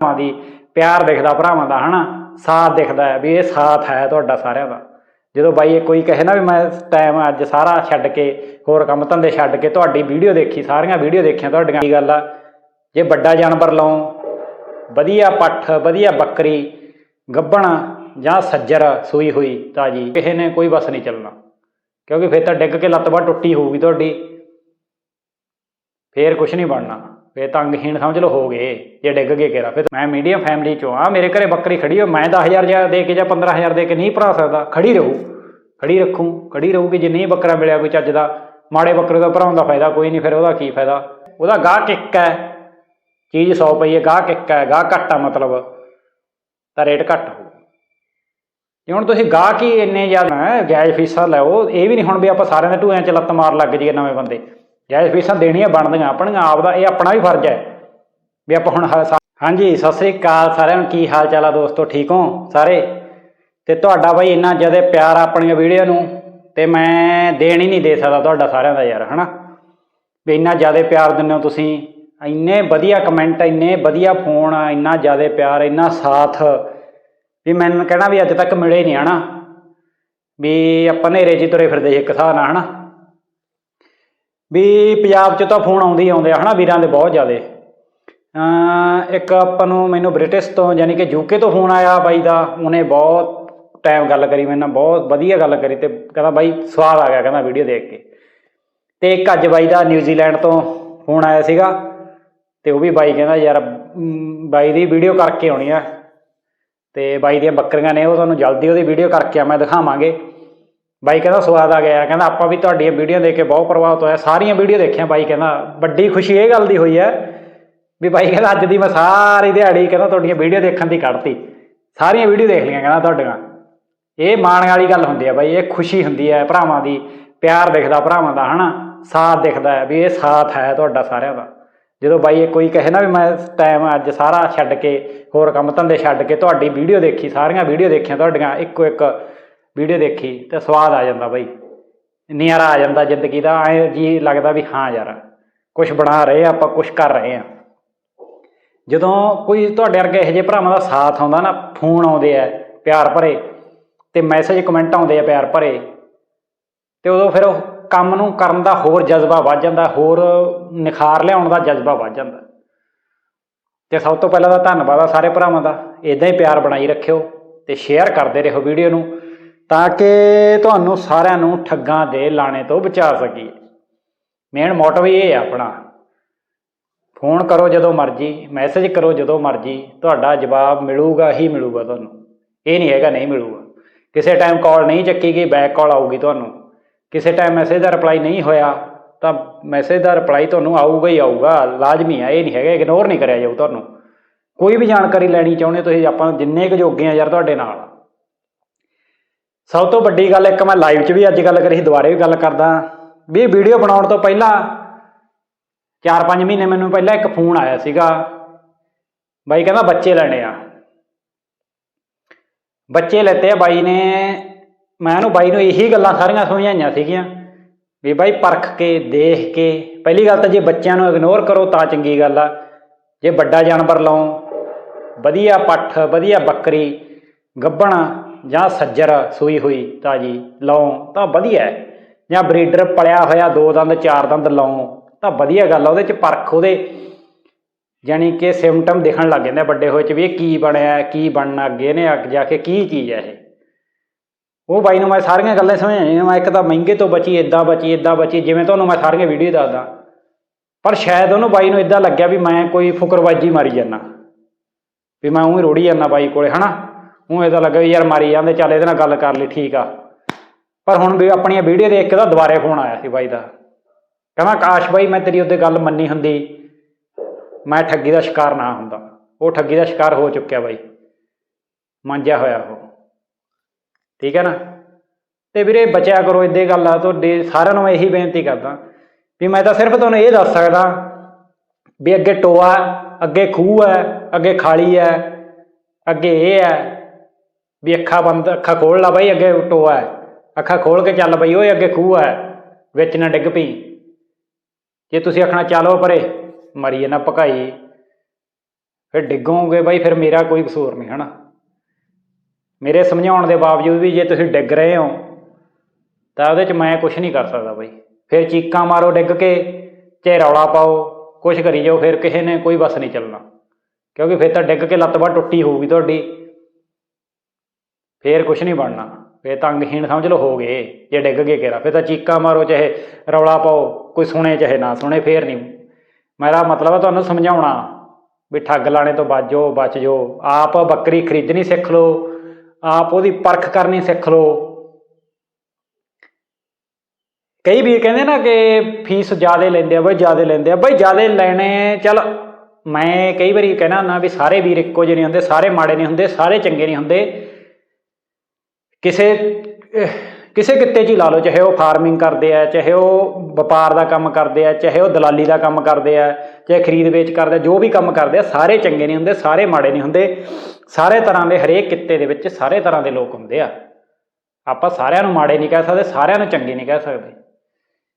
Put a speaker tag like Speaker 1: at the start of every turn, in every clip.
Speaker 1: ਭਰਾਵਾਂ ਦੀ, ਪਿਆਰ ਦਿਖਦਾ ਭਰਾਵਾਂ ਦਾ, ਹਨਾ? ਸਾਥ ਦਿਖਦਾ ਹੈ ਵੀ ਇਹ ਸਾਥ ਹੈ ਤੁਹਾਡਾ ਸਾਰਿਆਂ ਦਾ। ਜਦੋਂ ਬਾਈ ਇਹ ਕੋਈ ਕਹੇ ਨਾ ਵੀ ਮੈਂ ਟਾਈਮ ਅੱਜ ਸਾਰਾ ਛੱਡ ਕੇ, ਹੋਰ ਕੰਮ ਧੰਦੇ ਛੱਡ ਕੇ ਤੁਹਾਡੀ ਵੀਡੀਓ ਦੇਖੀ, ਸਾਰੀਆਂ ਵੀਡੀਓ ਦੇਖੀਆਂ ਤੁਹਾਡੀਆਂ, ਕੀ ਗੱਲ ਆ? ਜੇ ਵੱਡਾ ਜਾਨਵਰ ਲਾਓ ਵਧੀਆ ਪੱਠ, ਵਧੀਆ ਬੱਕਰੀ, ਗੱਬਣ ਜਾਂ ਸੱਜਰ ਸੂਈ ਹੋਈ ਤਾਜੀ, ਕਿਸੇ ਨੇ ਕੋਈ ਬਸ ਨਹੀਂ ਚੱਲਣਾ। ਕਿਉਂਕਿ ਫਿਰ ਤਾਂ ਡਿੱਗ ਕੇ ਲੱਤ ਬਾਹ ਟੁੱਟੀ ਹੋਊਗੀ ਤੁਹਾਡੀ। ਫੇਰ ਕੁਝ ਨਹੀਂ ਬਣਨਾ। ਫੇਰ ਤਾਂ ਸਮਝ ਲਓ, ਹੋ ਗਏ। ਜੇ ਡਿੱਗ ਗਏ ਕਿਹੜਾ? ਫਿਰ ਮੈਂ ਮੀਡੀਅਮ ਫੈਮਿਲੀ ਚੋਂ ਆ, ਮੇਰੇ ਘਰੇ ਬੱਕਰੀ ਖੜੀ ਹੋ ਮੈਂ 10000 ਜਾਂ ਦੇ ਕੇ ਜਾਂ 15000 ਦੇ ਕੇ ਨਹੀਂ ਭਰਾ ਸਕਦਾ। ਖੜੀ ਰਹੂ। ਖੜੀ ਰੱਖੂ। ਖੜੀ ਰਹੂਗੀ, ਜੇ ਨਹੀਂ ਬੱਕਰਾ ਮਿਲਿਆ ਕੋਈ ਚੱਜ ਦਾ। ਮਾੜੇ ਬੱਕਰੇ ਦਾ ਭਰਾਉਣ ਦਾ ਫਾਇਦਾ ਕੋਈ ਨਹੀਂ, ਫਿਰ ਉਹਦਾ ਕੀ ਫਾਇਦਾ? ਉਹਦਾ ਗਾਹ ਕਿੱਕ ਹੈ। ਚੀਜ਼ 100 ਪਈ ਗਾਹ ਗਾਹਕ ਹੈ, ਗਾਹ ਘੱਟ ਆ ਮਤਲਬ। ਤਾਂ ਰੇਟ ਘੱਟ ਹੋਊ। ਜੇ ਹੁਣ ਤੁਸੀਂ ਗਾਹ ਕੀ ਇੰਨੇ ਜ਼ਿਆਦਾ ਹੈ ਜਾਇਜ਼ ਫੀਸਾਂ ਲਓ ਇਹ ਵੀ ਨਹੀਂ ਹੁਣ ਵੀ ਆਪਾਂ ਸਾਰਿਆਂ ਦੇ ਢੂਆਂ 'ਚ ਲੱਤ ਮਾਰ ਲੱਗ ਜਾਈਏ ਨਵੇਂ ਬੰਦੇ। ਜਾਇਜ਼ ਫੀਸਾਂ ਦੇਣੀਆਂ ਬਣਦੀਆਂ, ਆਪਣੀਆਂ ਆਪ ਦਾ ਇਹ ਆਪਣਾ ਵੀ ਫਰਜ਼ ਹੈ। ਵੀ ਆਪਾਂ ਹੁਣ ਹਾਂਜੀ, ਸਤਿ ਸ੍ਰੀ ਅਕਾਲ ਸਾਰਿਆਂ ਨੂੰ, ਕੀ ਹਾਲ ਚਾਲ ਆ ਦੋਸਤੋ, ਠੀਕ ਹੋ ਸਾਰੇ? ਤੇ ਤੁਹਾਡਾ ਬਾਈ ਇੰਨਾ ਜ਼ਿਆਦਾ ਪਿਆਰ ਆਪਣੀਆਂ ਵੀਡੀਓ ਨੂੰ, ਤੇ ਮੈਂ ਦੇਣ ਹੀ ਨਹੀਂ ਦੇ ਸਕਦਾ ਤੁਹਾਡਾ ਸਾਰਿਆਂ ਦਾ ਯਾਰ, ਹਨਾ? ਵੀ ਇੰਨਾ ਜ਼ਿਆਦਾ ਪਿਆਰ ਦਿੰਦੇ ਹੋ ਤੁਸੀਂ, ਇੰਨੇ ਵਧੀਆ ਕਮੈਂਟ ਇੰਨੇ ਵਧੀਆ ਫੋਨ ਇੰਨਾ ਜ਼ਿਆਦਾ ਪਿਆਰ, ਇੰਨਾ ਸਾਥ, ਵੀ ਮੈਨੂੰ ਕਹਿਣਾ ਵੀ ਅੱਜ ਤੱਕ ਮਿਲੇ ਨਹੀਂ, ਹਨਾ? ਵੀ ਆਪਾਂ ਨੇਰੇ ਜੀ ਤੁਰੇ ਫਿਰਦੇ ਸੀ ਇੱਕ ਸਾਹ ਨਾਲ, ਹਨਾ? ਵੀ ਪੰਜਾਬ 'ਚ ਤਾਂ ਫੋਨ ਆਉਂਦੇ ਹੀ ਆਉਂਦੇ ਆ, ਹਨਾ, ਵੀਰਾਂ ਦੇ ਬਹੁਤ ਜ਼ਿਆਦੇ। ਇੱਕ ਆਪਾਂ ਨੂੰ ਮੈਨੂੰ ਬ੍ਰਿਟਿਸ਼ ਤੋਂ, ਯਾਨੀ ਕਿ ਯੂਕੇ ਤੋਂ ਫੋਨ ਆਇਆ ਬਾਈ ਦਾ, ਉਹਨੇ ਬਹੁਤ ਟਾਈਮ ਗੱਲ ਕਰੀ, ਮੇਰੇ ਨਾਲ ਬਹੁਤ ਵਧੀਆ ਗੱਲ ਕਰੀ ਤੇ ਕਹਿੰਦਾ ਬਾਈ ਸਵਾਦ ਆ ਗਿਆ, ਕਹਿੰਦਾ ਵੀਡੀਓ ਦੇਖ ਕੇ। ਤੇ ਇੱਕ ਅੱਜ ਬਾਈ ਦਾ ਨਿਊਜ਼ੀਲੈਂਡ ਤੋਂ ਫੋਨ ਆਇਆ ਸੀਗਾ, ਤੇ ਉਹ ਵੀ ਬਾਈ ਕਹਿੰਦਾ ਯਾਰ ਬਾਈ ਦੀ ਵੀਡੀਓ ਕਰਕੇ ਆਉਣੀ ਆ। ਤੇ ਬਾਈ ਦੀਆਂ ਬੱਕਰੀਆਂ ਨੇ, ਉਹ ਤੁਹਾਨੂੰ ਜਲਦੀ ਉਹਦੀ ਵੀਡੀਓ ਕਰਕੇ ਆ, ਮੈਂ ਦਿਖਾਵਾਂਗੇ। ਬਾਈ ਕਹਿੰਦਾ ਸਵਾਦ ਆ ਗਿਆ ਕਹਿੰਦਾ ਆਪਾਂ ਵੀ ਤੁਹਾਡੀਆਂ ਵੀਡੀਓ ਦੇਖ ਕੇ ਬਹੁਤ ਪ੍ਰਭਾਵਿਤ ਹੋਇਆ, ਸਾਰੀਆਂ ਵੀਡੀਓ ਦੇਖੀਆਂ ਬਾਈ ਕਹਿੰਦਾ, ਵੱਡੀ ਖੁਸ਼ੀ ਇਹ ਗੱਲ ਦੀ ਹੋਈ ਹੈ ਵੀ ਬਾਈ ਕਹਿੰਦਾ ਅੱਜ ਦੀ ਮੈਂ ਸਾਰੀ ਦਿਹਾੜੀ ਕਹਿੰਦਾ ਤੁਹਾਡੀਆਂ ਵੀਡੀਓ ਦੇਖਣ ਦੀ ਕੱਢਤੀ, ਸਾਰੀਆਂ ਵੀਡੀਓ ਦੇਖ ਲਈਆਂ ਕਹਿੰਦਾ ਤੁਹਾਡੀਆਂ। ਇਹ ਮਾਣ ਵਾਲੀ ਗੱਲ ਹੁੰਦੀ ਹੈ ਬਾਈ, ਇਹ ਖੁਸ਼ੀ ਹੁੰਦੀ ਹੈ ਭਰਾਵਾਂ ਦੀ, ਪਿਆਰ ਦਿਖਦਾ ਭਰਾਵਾਂ ਦਾ, ਹਨਾ? ਸਾਥ ਦਿਖਦਾ ਹੈ ਵੀ ਇਹ ਸਾਥ ਹੈ ਤੁਹਾਡਾ ਸਾਰਿਆਂ ਦਾ। ਜਦੋਂ ਬਾਈ ਇਹ ਕੋਈ ਕਹੇ ਨਾ ਵੀ ਮੈਂ ਟਾਈਮ ਅੱਜ ਸਾਰਾ ਛੱਡ ਕੇ ਹੋਰ ਕੰਮ ਧੰਦੇ ਛੱਡ ਕੇ ਤੁਹਾਡੀ ਵੀਡੀਓ ਦੇਖੀ, ਸਾਰੀਆਂ ਵੀਡੀਓ ਦੇਖੀਆਂ ਤੁਹਾਡੀਆਂ, ਇੱਕੋ ਇੱਕ ਵੀਡੀਓ ਦੇਖੀ ਤੇ ਸਵਾਦ ਆ ਜਾਂਦਾ ਬਾਈ। ਨਿਆਰਾ ਆ ਜਾਂਦਾ ਜ਼ਿੰਦਗੀ ਦਾ, ਐ ਜੀ ਲੱਗਦਾ ਵੀ ਹਾਂ ਯਾਰ ਕੁਝ ਬਣਾ ਰਹੇ ਆ, ਆਪਾਂ ਕੁਝ ਕਰ ਰਹੇ ਆ। ਜਦੋਂ ਕੋਈ ਤੁਹਾਡੇ ਵਰਗੇ ਇਹੋ ਜਿਹੇ ਭਰਾਵਾਂ ਦਾ ਸਾਥ ਆਉਂਦਾ ਨਾ, ਫੋਨ ਆਉਂਦੇ ਆ, ਪਿਆਰ ਭਰੇ, ਤੇ ਮੈਸੇਜ ਕਮੈਂਟ ਆਉਂਦੇ ਆ ਪਿਆਰ ਭਰੇ, ਤੇ ਉਦੋਂ ਫਿਰ ਉਹ ਕੰਮ ਨੂੰ ਕਰਨ ਦਾ ਹੋਰ ਜਜ਼ਬਾ ਵੱਧ ਜਾਂਦਾ, ਹੋਰ ਨਿਖਾਰ ਲਿਆਉਣ ਦਾ ਜਜ਼ਬਾ ਵੱਧ ਜਾਂਦਾ। ਤੇ ਸਭ ਤੋਂ ਪਹਿਲਾਂ ਤਾਂ ਧੰਨਵਾਦ ਆ ਸਾਰੇ ਭਰਾਵਾਂ ਦਾ ਇਦਾਂ ਹੀ ਪਿਆਰ ਬਣਾਈ ਰੱਖਿਓ ਤੇ ਸ਼ੇਅਰ ਕਰਦੇ ਰਹੋ ਵੀਡੀਓ ਨੂੰ। ਤਾਂ ਕਿ ਤੁਹਾਨੂੰ ਸਾਰਿਆਂ ਨੂੰ ਠੱਗਾਂ ਦੇ ਲਾਣੇ ਤੋਂ ਬਚਾ ਸਕੀਏ। ਮੇਨ ਮੋਟਿਵ ਇਹ ਹੈ ਆਪਣਾ। ਫੋਨ ਕਰੋ ਜਦੋਂ ਮਰਜ਼ੀ ਮੈਸੇਜ ਕਰੋ ਜਦੋਂ ਮਰਜ਼ੀ, ਤੁਹਾਡਾ ਜਵਾਬ ਮਿਲੂਗਾ ਹੀ ਮਿਲੂਗਾ ਤੁਹਾਨੂੰ। ਇਹ ਨਹੀਂ ਹੈਗਾ ਨਹੀਂ ਮਿਲੂਗਾ। ਕਿਸੇ ਟਾਈਮ ਕਾਲ ਨਹੀਂ ਚੱਕੀ ਗਈ ਬੈਕ ਕਾਲ ਆਊਗੀ ਤੁਹਾਨੂੰ। ਕਿਸੇ ਟਾਈਮ ਮੈਸੇਜ ਦਾ ਰਿਪਲਾਈ ਨਹੀਂ ਹੋਇਆ, ਤਾਂ ਮੈਸੇਜ ਦਾ ਰਿਪਲਾਈ ਤੁਹਾਨੂੰ ਆਊਗਾ ਹੀ ਆਊਗਾ। ਲਾਜ਼ਮੀ ਆ, ਇਹ ਨਹੀਂ ਹੈਗਾ ਇਗਨੋਰ ਨਹੀਂ ਕਰਿਆ ਜਾਊ ਤੁਹਾਨੂੰ। ਕੋਈ ਵੀ ਜਾਣਕਾਰੀ ਲੈਣੀ ਚਾਹੁੰਦੇ ਤੁਸੀਂ, ਆਪਾਂ ਜਿੰਨੇ ਕੁ ਜੋਗੇ ਆ ਯਾਰ ਤੁਹਾਡੇ ਨਾਲ। ਸਭ ਤੋਂ ਵੱਡੀ ਗੱਲ ਇੱਕ ਮੈਂ ਲਾਈਵ 'ਚ ਵੀ ਅੱਜ ਗੱਲ ਕਰੀ, ਦੁਬਾਰੇ ਵੀ ਗੱਲ ਕਰਦਾ। ਵੀ ਵੀਡੀਓ ਬਣਾਉਣ ਤੋਂ ਪਹਿਲਾਂ 4-5 ਮਹੀਨੇ ਮੈਨੂੰ ਪਹਿਲਾਂ ਇੱਕ ਫੋਨ ਆਇਆ ਸੀਗਾ। ਬਾਈ ਕਹਿੰਦਾ ਬੱਚੇ ਲੈਣੇ ਆ। ਬੱਚੇ ਲੈਤੇ ਆ ਬਾਈ ਨੇ। ਮੈਂ ਉਹਨੂੰ ਬਾਈ ਨੂੰ ਇਹੀ ਗੱਲਾਂ ਸਾਰੀਆਂ ਸਮਝਾਈਆਂ ਸੀਗੀਆਂ। ਵੀ ਬਾਈ ਪਰਖ ਕੇ, ਦੇਖ ਕੇ, ਪਹਿਲੀ ਗੱਲ ਤਾਂ ਜੇ ਬੱਚਿਆਂ ਨੂੰ ਇਗਨੋਰ ਕਰੋ ਤਾਂ ਚੰਗੀ ਗੱਲ ਆ। ਜੇ ਵੱਡਾ ਜਾਨਵਰ ਲਾਓ ਵਧੀਆ ਪੱਠ, ਵਧੀਆ ਬੱਕਰੀ, ਗੱਬਣ ਜਾਂ ਸੱਜਰ ਸੂਈ ਹੋਈ ਤਾਜੀ ਲਾਓ ਤਾਂ ਵਧੀਆ ਹੈ। ਜਾਂ ਬਰੀਡਰ ਪਲਿਆ ਹੋਇਆ ਦੋ ਦੰਦ, ਚਾਰ ਦੰਦ ਲਾਓ ਤਾਂ ਵਧੀਆ ਗੱਲ ਆ, ਉਹਦੇ ਚ ਪਰਖ ਉਹਦੇ ਯਾਨੀ ਕਿ ਸਿੰਪਟਮ ਦਿਖਣ ਲੱਗ ਜਾਂਦੇ ਵੱਡੇ ਹੋਏ ਚ ਵੀ ਇਹ ਕੀ ਬਣਿਆ, ਕੀ ਬਣਨਾ, ਅੱਗੇ ਇਹਨੇ ਅੱਗ ਜਾ ਕੇ ਕੀ ਚੀਜ਼ ਹੈ ਇਹ। ਉਹ ਬਾਈ ਨੂੰ ਮੈਂ ਸਾਰੀਆਂ ਗੱਲਾਂ ਸਮਝਾਈਆਂ ਮੈਂ ਇੱਕ ਤਾਂ ਮਹਿੰਗੇ ਤੋਂ ਬਚੀ ਇਦਾਂ ਬਚੀ ਇਦਾਂ ਬਚੀ, ਜਿਵੇਂ ਤੁਹਾਨੂੰ ਮੈਂ ਸਾਰੀਆਂ ਵੀਡੀਓ ਦੱਸਦਾ। ਪਰ ਸ਼ਾਇਦ ਉਹਨੂੰ ਬਾਈ ਨੂੰ ਇਦਾਂ ਲੱਗਿਆ ਵੀ ਮੈਂ ਕੋਈ ਫੁਕਰਬਾਜੀ ਮਾਰੀ ਜਾਂਦਾ। ਵੀ ਮੈਂ ਉਹੀ ਰੋੜੀ ਜਾਂਦਾ ਬਾਈ ਕੋਲੇ, ਹਨਾ? ਉਹ ਇਦਾਂ ਲੱਗਾ ਵੀ ਯਾਰ ਮਾਰੀ ਜਾਂਦੇ, ਚੱਲ ਇਹਦੇ ਨਾਲ ਗੱਲ ਕਰ ਲਈ, ਠੀਕ ਆ। ਪਰ ਹੁਣ ਵੀ ਆਪਣੀਆਂ ਵੀਡੀਓ ਦੇਖ ਕੇ ਤਾਂ ਦੁਬਾਰੇ ਫੋਨ ਆਇਆ ਸੀ ਬਾਈ ਦਾ। ਕਹਿੰਦਾ ਆਕਾਸ਼ ਬਾਈ, ਮੈਂ ਤੇਰੀ ਉਹਦੇ ਗੱਲ ਮੰਨੀ ਹੁੰਦੀ, ਮੈਂ ਠੱਗੀ ਦਾ ਸ਼ਿਕਾਰ ਨਾ ਹੁੰਦਾ। ਉਹ ਠੱਗੀ ਦਾ ਸ਼ਿਕਾਰ ਹੋ ਚੁੱਕਿਆ ਬਾਈ। ਮੰਜਿਆ ਹੋਇਆ ਉਹ। ਠੀਕ ਹੈ ਨਾ? ਤੇ ਵੀਰੇ, ਬਚਿਆ ਕਰੋ ਇਦਾਂ ਗੱਲ ਆ, ਤੁਹਾਡੇ ਸਾਰਿਆਂ ਨੂੰ ਇਹੀ ਬੇਨਤੀ ਕਰਦਾ ਵੀ ਮੈਂ ਤਾਂ ਸਿਰਫ ਤੁਹਾਨੂੰ ਇਹ ਦੱਸ ਸਕਦਾ ਵੀ ਅੱਗੇ ਟੋਆ, ਅੱਗੇ ਖੂਹ ਹੈ, ਅੱਗੇ ਖਾਲੀ ਹੈ, ਅੱਗੇ ਇਹ ਹੈ ਵੀ ਅੱਖਾਂ ਬੰਦ, ਅੱਖਾਂ ਖੋਲ ਲਾ ਬਾਈ, ਅੱਗੇ ਟੋਆ ਹੈ ਅੱਖਾਂ ਖੋਲ ਕੇ ਚੱਲ ਬਈ, ਓਏ ਅੱਗੇ ਖੂਹ ਹੈ ਵਿੱਚ ਨਾ ਡਿੱਗ ਪਈ। ਜੇ ਤੁਸੀਂ ਆਖਣਾ ਚੱਲੋ ਪਰੇ ਮਰੀਏ ਨਾ ਭਕਾਈ। ਫਿਰ ਡਿੱਗੋਗੇ ਬਾਈ, ਫਿਰ ਮੇਰਾ ਕੋਈ ਕਸੂਰ ਨਹੀਂ, ਹਨਾ? ਮੇਰੇ ਸਮਝਾਉਣ ਦੇ ਬਾਵਜੂਦ ਵੀ ਜੇ ਤੁਸੀਂ ਡਿੱਗ ਰਹੇ ਹੋ, ਤਾਂ ਉਹਦੇ 'ਚ ਮੈਂ ਕੁਝ ਨਹੀਂ ਕਰ ਸਕਦਾ ਬਾਈ। ਫਿਰ ਚੀਕਾਂ ਮਾਰੋ ਡਿੱਗ ਕੇ, ਚਾਹੇ ਰੌਲਾ ਪਾਓ ਕੁਝ ਕਰੀ ਜਾਓ, ਫਿਰ ਕਿਸੇ ਨੇ ਕੋਈ ਬਸ ਨਹੀਂ ਚੱਲਣਾ। ਕਿਉਂਕਿ ਫਿਰ ਤਾਂ ਡਿੱਗ ਕੇ ਲੱਤ ਬਾਹ ਟੁੱਟੀ ਹੋਊਗੀ ਤੁਹਾਡੀ। ਫੇਰ ਕੁਝ ਨਹੀਂ ਬਣਨਾ। ਫੇਰ ਤੰਗਹੀਣ ਸਮਝ ਲਓ, ਹੋ ਗਏ। ਜੇ ਡਿੱਗ ਗਏ ਕੇਰਾ ਫੇਰ ਤਾਂ ਚੀਕਾਂ ਮਾਰੋ, ਚਾਹੇ ਰੌਲਾ ਪਾਓ, ਕੋਈ ਸੁਣੇ, ਚਾਹੇ ਨਾ ਸੁਣੇ, ਫੇਰ ਨਹੀਂ। ਮੇਰਾ ਮਤਲਬ ਹੈ ਤੁਹਾਨੂੰ ਸਮਝਾਉਣਾ ਵੀ ਠੱਗ ਲਾਣੇ ਤੋਂ ਬਚੋ ਬਚ ਜਾਓ। ਆਪ ਬੱਕਰੀ ਖਰੀਦਣੀ ਸਿੱਖ ਲਓ, ਆਪ ਉਹਦੀ ਪਰਖ ਕਰਨੀ ਸਿੱਖ ਲਓ। ਕਈ ਵੀਰ ਕਹਿੰਦੇ ਨਾ ਕਿ ਫੀਸ ਜ਼ਿਆਦਾ ਲੈਂਦੇ ਆ, ਬਈ ਜ਼ਿਆਦਾ ਲੈਂਦੇ ਆ। ਬਈ ਜ਼ਿਆਦਾ ਲੈਣੇ, ਚੱਲ ਮੈਂ ਕਈ ਵਾਰੀ ਕਹਿਣਾ ਹੁੰਦਾ ਵੀ ਸਾਰੇ ਵੀਰ ਇੱਕੋ ਜਿਹੇ ਨਹੀਂ ਹੁੰਦੇ, ਸਾਰੇ ਮਾੜੇ ਨਹੀਂ ਹੁੰਦੇ, ਸਾਰੇ ਚੰਗੇ ਨਹੀਂ ਹੁੰਦੇ। ਕਿਸੇ ਕਿਸੇ ਕਿੱਤੇ 'ਚ ਹੀ ਲਾ ਲਓ, ਚਾਹੇ ਉਹ ਫਾਰਮਿੰਗ ਕਰਦੇ ਆ, ਚਾਹੇ ਉਹ ਵਪਾਰ ਦਾ ਕੰਮ ਕਰਦੇ ਆ, ਚਾਹੇ ਉਹ ਦਲਾਲੀ ਦਾ ਕੰਮ ਕਰਦੇ ਆ, ਚਾਹੇ ਖਰੀਦ ਵੇਚ ਕਰਦੇ ਆ, ਜੋ ਵੀ ਕੰਮ ਕਰਦੇ ਆ, ਸਾਰੇ ਚੰਗੇ ਨਹੀਂ ਹੁੰਦੇ, ਸਾਰੇ ਮਾੜੇ ਨਹੀਂ ਹੁੰਦੇ। ਸਾਰੇ ਤਰ੍ਹਾਂ ਦੇ ਹਰੇਕ ਕਿੱਤੇ ਦੇ ਵਿੱਚ ਸਾਰੇ ਤਰ੍ਹਾਂ ਦੇ ਲੋਕ ਹੁੰਦੇ ਆ। ਆਪਾਂ ਸਾਰਿਆਂ ਨੂੰ ਮਾੜੇ ਨਹੀਂ ਕਹਿ ਸਕਦੇ, ਸਾਰਿਆਂ ਨੂੰ ਚੰਗੇ ਨਹੀਂ ਕਹਿ ਸਕਦੇ।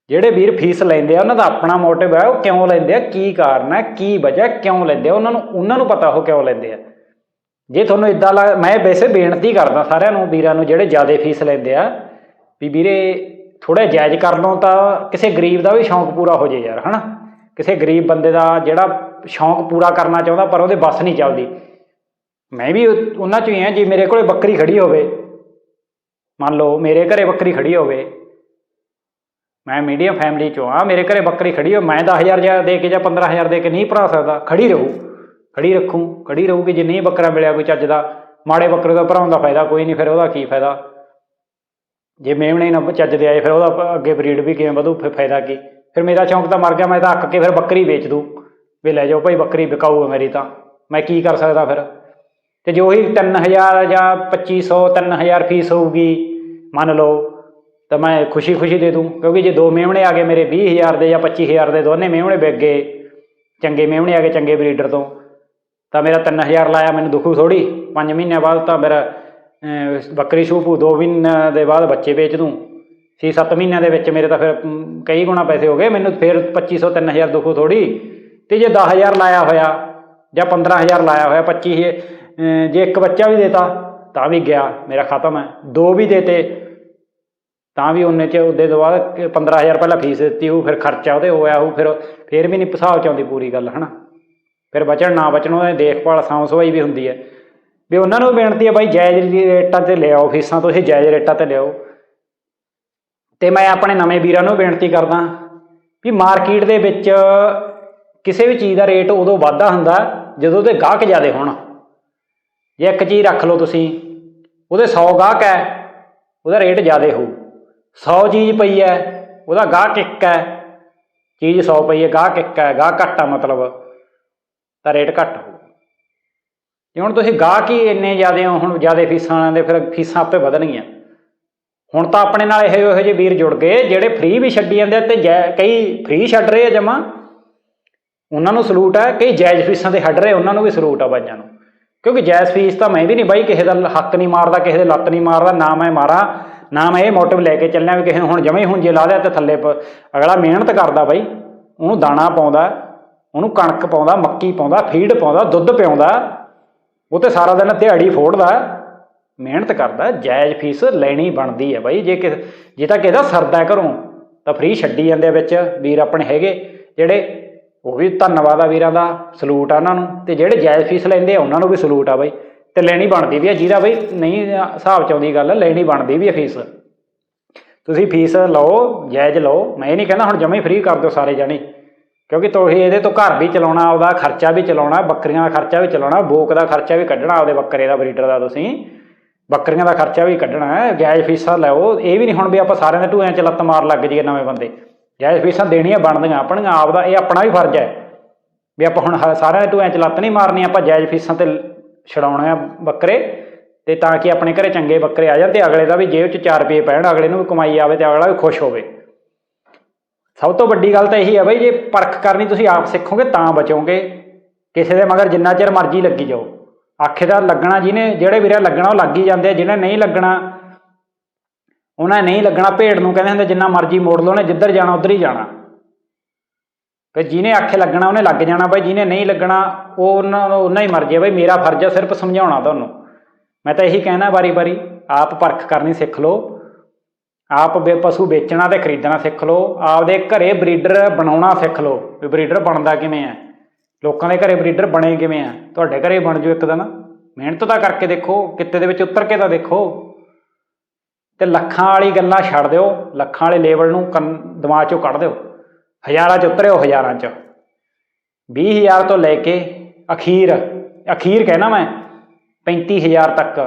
Speaker 1: ਜਿਹੜੇ ਵੀਰ ਫੀਸ ਲੈਂਦੇ ਆ, ਉਹਨਾਂ ਦਾ ਆਪਣਾ ਮੋਟਿਵ ਹੈ, ਉਹ ਕਿਉਂ ਲੈਂਦੇ ਆ, ਕੀ ਕਾਰਨ ਹੈ, ਕੀ ਵਜ੍ਹਾ ਕਿਉਂ ਲੈਂਦੇ ਆ, ਉਹਨਾਂ ਨੂੰ ਉਹਨਾਂ ਨੂੰ ਪਤਾ ਉਹ ਕਿਉਂ ਲੈਂਦੇ ਆ। ਜੇ ਤੁਹਾਨੂੰ ਇਦਾਂ ਲੱਗ ਮੈਂ ਵੈਸੇ ਬੇਨਤੀ ਕਰਦਾ ਸਾਰਿਆਂ ਨੂੰ, ਵੀਰਾਂ ਨੂੰ ਜਿਹੜੇ ਜ਼ਿਆਦਾ ਫੀਸ ਲੈਂਦੇ ਆ, ਵੀ ਵੀਰੇ ਥੋੜਾ ਜਾਇਜ਼ ਕਰ ਲਓ ਤਾਂ ਕਿਸੇ ਗਰੀਬ ਦਾ ਵੀ ਸ਼ੌਂਕ ਪੂਰਾ ਹੋ ਜੇ ਯਾਰ, ਹਨਾ? ਕਿਸੇ ਗਰੀਬ ਬੰਦੇ ਦਾ ਜਿਹੜਾ ਸ਼ੌਂਕ ਪੂਰਾ ਕਰਨਾ ਚਾਹੁੰਦਾ ਪਰ ਉਹਦੇ ਬੱਸ ਨਹੀਂ ਚੱਲਦੀ। ਮੈਂ ਵੀ ਉਹਨਾਂ ਚੋਂ ਹੀ ਆ, ਜੇ ਮੇਰੇ ਕੋਲੇ ਬੱਕਰੀ ਖੜੀ ਹੋਵੇ, ਮੰਨ ਲਓ ਮੇਰੇ ਘਰੇ ਬੱਕਰੀ ਖੜੀ ਹੋਵੇ, ਮੈਂ ਮੀਡੀਅਮ ਫੈਮਿਲੀ ਚੋਂ ਆ, ਮੇਰੇ ਘਰੇ ਬੱਕਰੀ ਖੜੀ ਹੋ ਮੈਂ 10000 ਜਾਂ ਦੇ ਕੇ ਜਾਂ 15000 ਦੇ ਕੇ ਨਹੀਂ ਭਰਾ ਸਕਦਾ, ਖੜੀ ਰਹੂ। ਖੜੀ ਰੱਖੂ, ਖੜੀ ਰਹੂਗੀ, ਜੇ ਨਹੀਂ ਬੱਕਰਾ ਮਿਲਿਆ ਕੋਈ ਚੱਜ ਦਾ, ਮਾੜੇ ਬੱਕਰੇ ਦਾ ਭਰਾਉਣ ਦਾ ਫਾਇਦਾ ਕੋਈ ਨਹੀਂ, ਫਿਰ ਉਹਦਾ ਕੀ ਫਾਇਦਾ? ਜੇ ਮੇਮਣੇ ਨਾ ਚੱਜ ਦੇ ਆਏ, ਫਿਰ ਉਹਦਾ ਅੱਗੇ ਬਰੀਡ ਵੀ ਕਿਵੇਂ ਵਧੂ, ਫਿਰ ਫਾਇਦਾ ਕੀ? ਫਿਰ ਮੇਰਾ ਸ਼ੌਂਕ ਤਾਂ ਮਰ ਗਿਆ, ਮੈਂ ਤਾਂ ਅੱਕ ਕੇ ਫਿਰ ਬੱਕਰੀ ਵੇਚ ਦੂੰ। ਵੀ ਲੈ ਜਾਓ ਭਾਈ, ਬੱਕਰੀ ਵਿਕਾਊ ਹੈ ਮੇਰੀ ਤਾਂ। ਮੈਂ ਕੀ ਕਰ ਸਕਦਾ ਫਿਰ? ਤੇ ਜੋ ਹੀ 3000 ਜਾਂ 2500 3000 ਫੀਸ ਹੋਊਗੀ, ਮੰਨ ਲਓ, ਤਾਂ ਮੈਂ ਖੁਸ਼ੀ ਖੁਸ਼ੀ ਦੇ ਦੂੰ। ਕਿਉਂਕਿ ਜੇ ਦੋ ਮੇਮਣੇ ਆ ਗਏ ਮੇਰੇ 20000 ਦੇ ਜਾਂ 25000 ਦੇ ਦੋਨੇ ਮੇਮਣੇ ਵਿਕ ਗਏ, ਚੰਗੇ ਮੇਮਣੇ ਆ ਗਏ ਚੰਗੇ ਬਰੀਡਰ ਤੋਂ। ਤਾਂ ਮੇਰਾ 3000 ਲਾਇਆ ਮੈਨੂੰ ਦੁਖੂ ਥੋੜੀ 5 ਮਹੀਨਿਆਂ ਬਾਅਦ ਤਾਂ ਮੇਰਾ ਅਹ, ਬੱਕਰੀ ਸ਼ੂਪੂ 2 ਮਹੀਨਿਆਂ ਦੇ ਬਾਅਦ ਬੱਚੇ ਵੇਚ ਦੂੰ। 6-7 ਮਹੀਨਿਆਂ ਦੇ ਵਿੱਚ ਮੇਰੇ ਤਾਂ ਫਿਰ ਕਈ ਗੁਣਾ ਪੈਸੇ ਹੋ ਗਏ। ਮੈਨੂੰ ਫਿਰ 2500 3000 ਦੁਖੂ ਥੋੜੀ ਤੇ ਜੇ 10000 ਲਾਇਆ ਹੋਇਆ ਜਾਂ 15000 ਲਾਇਆ ਹੋਇਆ 25 ਅਹ, ਜੇ ਇੱਕ ਬੱਚਾ ਵੀ ਦੇਤਾ ਤਾਂ ਵੀ ਗਿਆ ਮੇਰਾ ਖਤਮ ਹੈ। ਦੋ ਵੀ ਦੇਤੇ ਤਾਂ ਵੀ ਉਹਨੇ ਚ ਉਹਦੇ ਤੋਂ ਬਾਅਦ ਕਿ 15000 ਪਹਿਲਾਂ ਫੀਸ ਦਿੱਤੀ ਉਹ ਫਿਰ ਖਰਚਾ ਉਹਦੇ ਹੋਇਆ ਉਹ ਫਿਰ ਫਿਰ ਵੀ ਨਹੀਂ ਹਿਸਾਬ ਚ ਆਉਂਦੀ ਪੂਰੀ ਗੱਲ ਹਨਾ? ਫਿਰ ਬਚਣ, ਨਾ ਬਚਣ, ਉਹਦੀ ਦੇਖਭਾਲ ਸਾਂਭ ਸਵਾਈ ਵੀ ਹੁੰਦੀ ਹੈ। ਵੀ ਉਹਨਾਂ ਨੂੰ ਬੇਨਤੀ ਹੈ, ਬਾਈ, ਜਾਇਜ਼ ਰੇਟਾਂ ਤੇ ਲਿਆਓ, ਫੀਸਾਂ ਤੁਸੀਂ ਜਾਇਜ਼ ਰੇਟਾਂ ਤੇ ਲਿਆਓ। ਤੇ ਮੈਂ ਆਪਣੇ ਨਵੇਂ ਵੀਰਾਂ ਨੂੰ ਬੇਨਤੀ ਕਰਦਾ ਵੀ ਮਾਰਕੀਟ ਦੇ ਵਿੱਚ ਕਿਸੇ ਵੀ ਚੀਜ਼ ਦਾ ਰੇਟ ਉਦੋਂ ਵਾਧਾ ਹੁੰਦਾ ਜਦੋਂ ਉਹਦੇ ਗਾਹਕ ਜ਼ਿਆਦੇ ਹੋਣ। ਜੇ ਇੱਕ ਚੀਜ਼ ਰੱਖ ਲਓ ਤੁਸੀਂ, ਉਹਦੇ 100 ਗਾਹਕ ਹੈ, ਉਹਦਾ ਰੇਟ ਜ਼ਿਆਦੇ ਹੋਊ। 100 ਚੀਜ਼ ਪਈ ਹੈ, ਉਹਦਾ ਗਾਹਕ ਇੱਕ ਹੈ, ਚੀਜ਼ 100 ਪਈ ਹੈ, ਗਾਹਕ ਇੱਕ ਹੈ, ਗਾਹਕ ਘੱਟ ਆ ਮਤਲਬ। ਤਾਂ ਰੇਟ ਘੱਟ ਹੋਊ। ਜੇ ਹੁਣ ਤੁਸੀਂ ਗਾਹਕ ਹੀ ਇੰਨੇ ਜ਼ਿਆਦੇ ਹੋ, ਹੁਣ ਜ਼ਿਆਦੇ ਫੀਸਾਂ ਵਾਲਿਆਂ ਦੇ, ਫਿਰ ਫੀਸਾਂ ਆਪੇ ਵਧਣਗੀਆਂ। ਹੁਣ ਤਾਂ ਆਪਣੇ ਨਾਲ ਇਹੋ ਇਹੋ ਜਿਹੇ ਵੀਰ ਜੁੜ ਗਏ, ਜਿਹੜੇ ਫ੍ਰੀ ਵੀ ਛੱਡੀ ਜਾਂਦੇ ਆ ਤੇ ਜੈ- ਕਈ ਫ੍ਰੀ ਛੱਡ ਰਹੇ ਆ ਜਮਾ। ਉਹਨਾਂ ਨੂੰ ਸਲੂਟ ਆ, ਕਈ ਜਾਇਜ਼ ਫੀਸਾਂ ਤੇ ਛੱਡ ਰਹੇ, ਉਹਨਾਂ ਨੂੰ ਵੀ ਸਲੂਟ ਆ ਬਾਈਆਂ ਨੂੰ। ਕਿਉਂਕਿ ਜਾਇਜ਼ ਫੀਸ ਤਾਂ ਮੈਂ ਵੀ ਨਹੀਂ ਬਾਈ, ਕਿਸੇ ਦਾ ਹੱਕ ਨਹੀਂ ਮਾਰਦਾ, ਕਿਸੇ ਦੇ ਲੱਤ ਨਹੀਂ ਮਾਰਦਾ, ਨਾ ਮੈਂ ਮਾਰਾਂ, ਨਾ ਮੈਂ ਇਹ ਮੋਟਿਵ ਲੈ ਕੇ ਚੱਲਿਆ ਵੀ ਕਿਸੇ ਨੂੰ ਹੁਣ ਜਮੇ ਹੁਣ ਜੇ ਲਾ ਲਿਆ ਤੇ ਥੱਲੇ ਪ- ਅਗਲਾ ਮਿਹਨਤ ਕਰਦਾ ਬਾਈ, ਉਹਨੂੰ ਦਾਣਾ ਪਾਉਂਦਾ। ਉਹਨੂੰ ਕਣਕ ਪਾਉਂਦਾ, ਮੱਕੀ ਪਾਉਂਦਾ, ਫੀਡ ਪਾਉਂਦਾ, ਦੁੱਧ ਪਿਆਉਂਦਾ ਉਹ ਤੇ ਸਾਰਾ ਦਿਨ ਦਿਹਾੜੀ ਫੋੜਦਾ, ਮਿਹਨਤ ਕਰਦਾ, ਜਾਇਜ਼ ਫੀਸ ਲੈਣੀ ਬਣਦੀ ਹੈ ਬਾਈ। ਜੇ ਕਿ ਜੇ ਤਾਂ ਕਿਸੇ ਸਰਦਾ ਘਰੋਂ, ਤਾਂ ਫ੍ਰੀ ਛੱਡੀ ਜਾਂਦੇ ਵਿੱਚ ਵੀਰ ਆਪਣੇ ਹੈਗੇ, ਜਿਹੜੇ ਉਹ ਵੀ ਧੰਨਵਾਦ ਆ ਵੀਰਾਂ ਦਾ, ਸਲੂਟ ਆ ਉਹਨਾਂ ਨੂੰ, ਤੇ ਜਿਹੜੇ ਜਾਇਜ਼ ਫੀਸ ਲੈਂਦੇ ਆ, ਉਹਨਾਂ ਨੂੰ ਵੀ ਸਲੂਟ ਆ ਬਾਈ। ਤੇ ਲੈਣੀ ਬਣਦੀ ਵੀ ਆ ਜਿਹਦਾ ਬਾਈ, ਨਹੀਂ ਹਿਸਾਬ ਚ ਆਉਂਦੀ ਗੱਲ, ਲੈਣੀ ਬਣਦੀ ਵੀ ਆ ਫੀਸ। ਤੁਸੀਂ ਫੀਸ ਲਓ, ਜਾਇਜ਼ ਲਓ, ਮੈਂ ਇਹ ਨਹੀਂ ਕਹਿੰਦਾ ਹੁਣ ਜਮੇ ਫ੍ਰੀ ਕਰ ਦਿਓ ਸਾਰੇ ਜਾਣੇ। ਕਿਉਂਕਿ ਤੁਸੀਂ ਇਹਦੇ ਤੋਂ ਘਰ ਵੀ ਚਲਾਉਣਾ, ਉਹਦਾ ਖਰਚਾ ਵੀ ਚਲਾਉਣਾ, ਬੱਕਰੀਆਂ ਦਾ ਖਰਚਾ ਵੀ ਚਲਾਉਣਾ, ਬੋਕ ਦਾ ਖਰਚਾ ਵੀ ਕੱਢਣਾ, ਆਪਦੇ ਬੱਕਰੇ ਦਾ, ਬਰੀਡਰ ਦਾ ਤੁਸੀਂ। ਬੱਕਰੀਆਂ ਦਾ ਖਰਚਾ ਵੀ ਕੱਢਣਾ ਹੈ, ਜਾਇਜ਼ ਫੀਸਾਂ ਲਓ ਇਹ ਵੀ ਨਹੀਂ ਹੁਣ ਵੀ ਆਪਾਂ ਸਾਰਿਆਂ ਦੇ ਢੂਆਂ 'ਚ ਲੱਤ ਮਾਰ ਲੱਗ ਜਾਈਏ ਨਵੇਂ ਬੰਦੇ। ਜਾਇਜ਼ ਫੀਸਾਂ ਦੇਣੀਆਂ ਬਣਦੀਆਂ, ਆਪਣੀਆਂ, ਆਪਦਾ, ਇਹ ਆਪਣਾ ਵੀ ਫਰਜ਼ ਹੈ। ਵੀ ਆਪਾਂ ਹੁਣ ਸਾਰਿਆਂ ਦੇ ਢੂਆਂ 'ਚ ਲੱਤ ਨਹੀਂ ਮਾਰਨੀ, ਆਪਾਂ ਜਾਇਜ਼ ਫੀਸਾਂ ਤੇ ਛਡਾਉਣੇ ਆ ਬੱਕਰੇ। ਤੇ ਤਾਂ ਕਿ ਆਪਣੇ ਘਰੇ ਚੰਗੇ ਬੱਕਰੇ ਆ ਜਾਣ ਤੇ ਅਗਲੇ ਦਾ ਵੀ ਜੇਬ 'ਚ 4 ਰੁਪਏ ਪੈਣ, ਅਗਲੇ ਨੂੰ ਵੀ ਕਮਾਈ ਆਵੇ ਤੇ ਅਗਲਾ ਵੀ ਖੁਸ਼ ਹੋਵੇ। ਸਭ ਤੋਂ ਵੱਡੀ ਗੱਲ ਤਾਂ ਇਹੀ ਹੈ ਬਈ, ਜੇ ਪਰਖ ਕਰਨੀ ਤੁਸੀਂ ਆਪ ਸਿੱਖੋਗੇ ਤਾਂ ਬਚੋਗੇ। ਕਿਸੇ ਦੇ ਮਗਰ ਜਿੰਨਾ ਚਿਰ ਮਰਜ਼ੀ ਲੱਗੀ ਜਾਓ। ਆਖੇ ਦਾ ਲੱਗਣਾ ਜਿਹਨੇ, ਜਿਹੜੇ ਵੀਰੇ ਲੱਗਣਾ ਉਹ ਲੱਗ ਹੀ ਜਾਂਦੇ ਆ, ਜਿਹਨੇ ਨਹੀਂ ਲੱਗਣਾ, ਉਹਨਾਂ ਨਹੀਂ ਲੱਗਣਾ ਭੇਡ ਨੂੰ ਕਹਿੰਦੇ ਹੁੰਦੇ, ਜਿੰਨਾ ਮਰਜ਼ੀ ਮੋੜ ਲਓ ਨੇ ਜਿੱਧਰ ਜਾਣਾ, ਉਧਰ ਹੀ ਜਾਣਾ। ਫਿਰ ਜਿਹਨੇ ਆਖੇ ਲੱਗਣਾ, ਉਹਨੇ ਲੱਗ ਜਾਣਾ ਬਾਈ, ਜਿਹਨੇ ਨਹੀਂ ਲੱਗਣਾ, ਉਹ ਉਹਨਾਂ ਉਹਨਾਂ ਹੀ ਮਰਜ਼ੀ ਹੈ ਬਾਈ ਮੇਰਾ ਫਰਜ਼ ਹੈ ਸਿਰਫ ਸਮਝਾਉਣਾ ਤੁਹਾਨੂੰ। ਮੈਂ ਤਾਂ ਇਹੀ ਕਹਿਣਾ ਵਾਰੀ-ਵਾਰੀ, ਆਪ ਪਰਖ ਕਰਨੀ ਸਿੱਖ ਲਓ। ਆਪ ਬੇ ਪਸ਼ੂ ਵੇਚਣਾ ਤੇ ਖਰੀਦਣਾ ਸਿੱਖ ਲਓ, ਆਪਦੇ ਘਰੇ ਬਰੀਡਰ ਬਣਾਉਣਾ ਸਿੱਖ ਲਓ, ਵੀ ਬਰੀਡਰ ਬਣਦਾ ਕਿਵੇਂ ਹੈ ਲੋਕਾਂ ਦੇ ਘਰੇ ਬਰੀਡਰ ਬਣੇ ਕਿਵੇਂ ਆ? ਤੁਹਾਡੇ ਘਰੇ ਬਣ ਜੂ ਇੱਕ ਦਿਨ। ਮਿਹਨਤ ਤਾਂ ਕਰਕੇ ਦੇਖੋ, ਕਿੱਤੇ ਦੇ ਵਿੱਚ ਉਤਰ ਕੇ ਤਾਂ ਦੇਖੋ। ਤੇ ਲੱਖਾਂ ਵਾਲੀ ਗੱਲਾਂ ਛੱਡ ਦਿਓ, ਲੱਖਾਂ ਵਾਲੇ ਲੈਵਲ ਨੂੰ ਕੰਨ ਦਿਮਾਗ ਚੋਂ ਕੱਢ ਦਿਓ। ਹਜ਼ਾਰਾਂ ਚ ਉਤਰਿਓ, ਹਜ਼ਾਰਾਂ ਚ। 20000 ਤੋਂ ਲੈ ਕੇ ਅਖੀਰ ਅਖੀਰ ਕਹਿਣਾ ਮੈਂ 35000 ਤੱਕ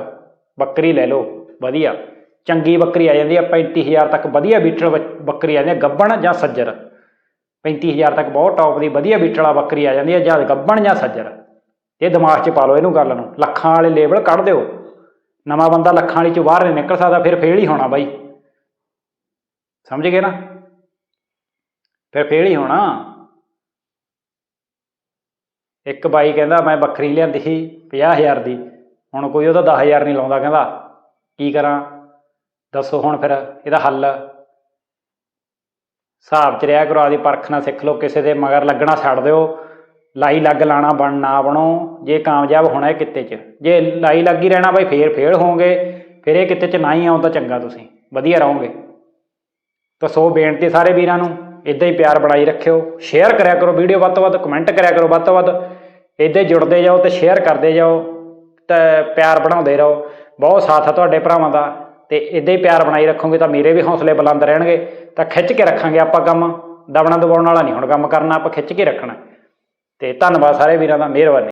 Speaker 1: ਬੱਕਰੀ ਲੈ ਲਓ, ਵਧੀਆ। ਚੰਗੀ ਬੱਕਰੀ ਆ ਜਾਂਦੀ ਆ 35000 ਤੱਕ ਵਧੀਆ ਬੀਟਲ ਬੱਚ- ਬੱਕਰੀ ਆ ਜਾਂਦੀ ਆ, ਗੱਬਣ ਜਾਂ ਸੱਜਰ। 35000 ਤੱਕ ਬਹੁਤ ਟੌਪ ਦੀ ਵਧੀਆ ਬੀਟਲ ਵਾਲਾ ਬੱਕਰੀ ਆ ਜਾਂਦੀ ਆ, ਜਾਂ ਗੱਬਣ ਜਾਂ ਸੱਜਰ। ਇਹ ਦਿਮਾਗ 'ਚ ਪਾ ਲਓ ਇਹਨੂੰ ਗੱਲ ਨੂੰ। ਲੱਖਾਂ ਵਾਲੇ ਲੇਬਲ ਕੱਢ ਦਿਓ। ਨਵਾਂ ਬੰਦਾ ਲੱਖਾਂ ਵਾਲੀ ਚੋਂ ਬਾਹਰ ਨਹੀਂ ਨਿਕਲ ਸਕਦਾ, ਫਿਰ ਫੇਲ ਹੀ ਹੋਣਾ ਬਾਈ। ਸਮਝ ਗਏ ਨਾ? ਫਿਰ ਫੇਲ ਹੀ ਹੋਣਾ। ਇੱਕ ਬਾਈ ਕਹਿੰਦਾ, ਮੈਂ ਬੱਕਰੀ ਲਿਆਂਦੀ ਸੀ 50000 ਦੀ। ਹੁਣ ਕੋਈ ਉਹਦਾ 10000 ਨਹੀਂ ਲਾਉਂਦਾ ਕਹਿੰਦਾ। ਕੀ ਕਰਾਂ? ਦੱਸੋ ਹੁਣ ਫਿਰ ਇਹਦਾ ਹੱਲ। ਹਿਸਾਬ ਚ ਰਿਹਾ ਕਰੋ ਆਦੀ ਪਰਖ ਨਾ ਸਿੱਖ ਲਓ, ਕਿਸੇ ਦੇ ਮਗਰ ਲੱਗਣਾ ਛੱਡ ਦਿਓ। ਲਾਈ ਲੱਗ ਲਾਣਾ ਬਣ ਨਾ ਬਣੋ, ਜੇ ਕਾਮਯਾਬ ਹੋਣਾ ਇਹ ਕਿੱਤੇ 'ਚ। ਜੇ ਲਾਈ ਲੱਗ ਹੀ ਰਹਿਣਾ ਬਾਈ ਫੇਰ ਫੇਲ ਹੋਵੋਗੇ, ਫਿਰ ਇਹ ਕਿੱਤੇ 'ਚ ਨਾ ਹੀ ਆਉਂ ਤਾਂ ਚੰਗਾ ਤੁਸੀਂ, ਵਧੀਆ ਰਹੋਗੇ। ਤਾਂ ਸੋ ਬੇਨਤੀ ਸਾਰੇ ਵੀਰਾਂ ਨੂੰ ਇਦਾਂ ਹੀ ਪਿਆਰ ਬਣਾਈ ਰੱਖਿਓ ਸ਼ੇਅਰ ਕਰਿਆ ਕਰੋ ਵੀਡੀਓ ਵੱਧ ਤੋਂ ਵੱਧ ਕਮੈਂਟ ਕਰਿਆ ਕਰੋ ਵੱਧ ਤੋਂ ਵੱਧ। ਇਦਾਂ ਹੀ ਜੁੜਦੇ ਜਾਓ ਤੇ ਸ਼ੇਅਰ ਕਰਦੇ ਜਾਓ, ਤੇ ਪਿਆਰ ਬਣਾਉਂਦੇ ਰਹੋ। ਬਹੁਤ ਸਾਥ ਆ ਤੁਹਾਡੇ ਭਰਾਵਾਂ ਦਾ। ਤੇ ਇਦਾਂ ਹੀ ਪਿਆਰ ਬਣਾਈ ਰੱਖੋਗੇ ਤਾਂ ਮੇਰੇ ਵੀ ਹੌਸਲੇ ਬੁਲੰਦ ਰਹਿਣਗੇ। ਤਾਂ ਖਿੱਚ ਕੇ ਰੱਖਾਂਗੇ ਆਪਾਂ ਕੰਮ। ਦਬਣਾ ਦਬਾਉਣ ਵਾਲਾ ਨਹੀਂ ਹੁਣ ਕੰਮ ਕਰਨਾ, ਆਪਾਂ ਖਿੱਚ ਕੇ ਰੱਖਣਾ। ਤੇ ਧੰਨਵਾਦ ਸਾਰੇ ਵੀਰਾਂ ਦਾ, ਮਿਹਰਬਾਨੀ।